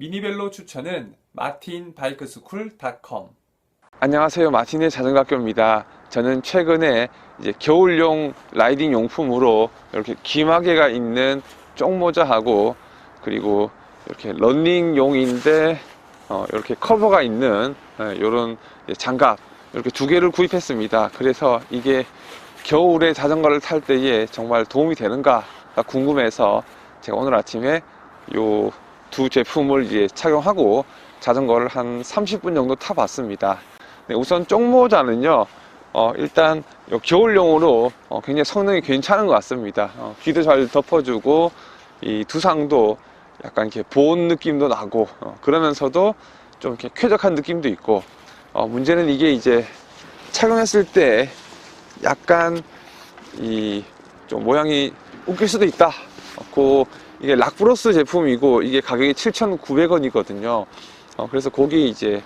미니벨로 추천은 마틴바이크스쿨.com 안녕하세요. 마틴의 자전거 학교입니다. 저는 최근에 이제 겨울용 라이딩 용품으로 이렇게 귀마개가 있는 쪽모자하고 그리고 이렇게 런닝용인데 어, 이렇게 커버가 있는 이런 장갑 이렇게 두 개를 구입했습니다. 그래서 이게 겨울에 자전거를 탈 때에 정말 도움이 되는가 궁금해서 제가 오늘 아침에 요 두 제품을 이제 착용하고 자전거를 한 30분 정도 타봤습니다. 네, 우선 쪽모자는요, 어, 일단 요 겨울용으로 어, 굉장히 성능이 괜찮은 것 같습니다. 어, 귀도 잘 덮어주고 이 두상도 약간 이렇게 보온 느낌도 나고 어, 그러면서도 좀 이렇게 쾌적한 느낌도 있고 어, 문제는 이게 이제 착용했을 때 약간 이 좀 모양이 웃길 수도 있다. 어, 그 이게 락브로스 제품이고 이게 가격이 7,900원이거든요. 어, 그래서 거기 이제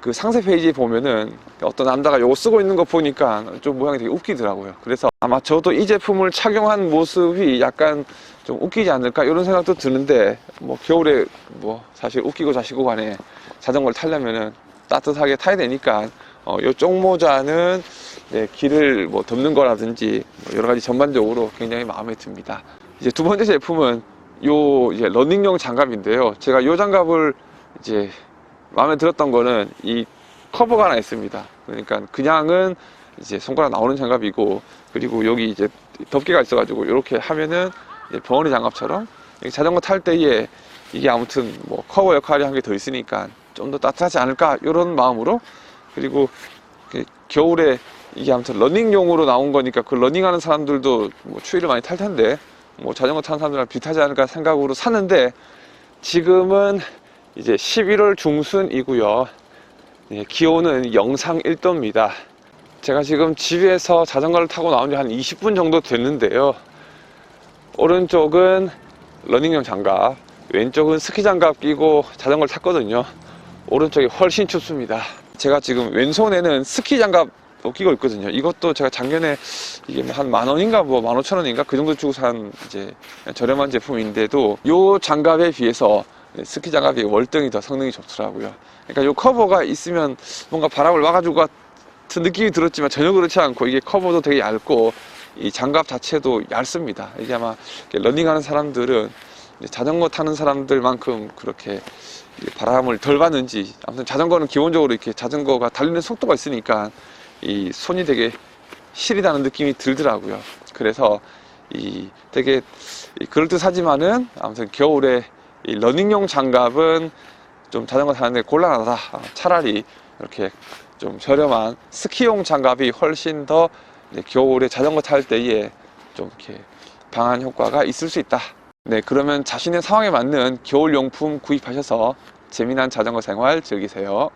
그 상세 페이지에 보면은 어떤 남자가 요거 쓰고 있는 거 보니까 좀 모양이 되게 웃기더라고요. 그래서 아마 저도 이 제품을 착용한 모습이 약간 좀 웃기지 않을까 이런 생각도 드는데 뭐 겨울에 뭐 사실 웃기고 자시고 간에 자전거를 타려면은 따뜻하게 타야 되니까 어, 요 쪽모자는 네, 길을 뭐 덮는 거라든지 뭐 여러 가지 전반적으로 굉장히 마음에 듭니다. 이제 두 번째 제품은 요 이제 러닝용 장갑인데요. 제가 요 장갑을 이제 마음에 들었던 거는 이 커버가 하나 있습니다. 그러니까 그냥은 이제 손가락 나오는 장갑이고 그리고 여기 이제 덮개가 있어가지고 이렇게 하면은 벙어리 장갑처럼 자전거 탈 때에 이게 아무튼 뭐 커버 역할이 한개더 있으니까 좀 더 따뜻하지 않을까 이런 마음으로 그리고 그 겨울에 이게 아무튼 러닝용으로 나온 거니까 그 러닝하는 사람들도 뭐 추위를 많이 탈 텐데 뭐 자전거 타는 사람들이랑 비슷하지 않을까 생각으로 샀는데 지금은 이제 11월 중순이고요. 예, 기온은 영상 1도입니다. 제가 지금 집에서 자전거를 타고 나온 지 한 20분 정도 됐는데요. 오른쪽은 러닝용 장갑, 왼쪽은 스키 장갑 끼고 자전거를 탔거든요. 오른쪽이 훨씬 춥습니다. 제가 지금 왼손에는 스키 장갑 끼고 있거든요. 이것도 제가 작년에 이게 뭐한만 원인가 뭐 만 오천 원인가 그 정도 주고 산 이제 저렴한 제품인데도 요 장갑에 비해서 스키 장갑이 월등히 더 성능이 좋더라고요. 그러니까 요 커버가 있으면 뭔가 바람을 막아줄 것 같은 느낌이 들었지만 전혀 그렇지 않고 이게 커버도 되게 얇고 이 장갑 자체도 얇습니다. 이게 아마 러닝하는 사람들은 자전거 타는 사람들만큼 그렇게 바람을 덜 받는지 아무튼 자전거는 기본적으로 이렇게 자전거가 달리는 속도가 있으니까 이 손이 되게 시리다는 느낌이 들더라고요. 그래서 이 되게 이 그럴듯하지만은 아무튼 겨울에 이 러닝용 장갑은 좀 자전거 타는데 곤란하다. 아, 차라리 이렇게 좀 저렴한 스키용 장갑이 훨씬 더 겨울에 자전거 탈 때에 좀 이렇게 방한 효과가 있을 수 있다. 네, 그러면 자신의 상황에 맞는 겨울 용품 구입하셔서 재미난 자전거 생활 즐기세요.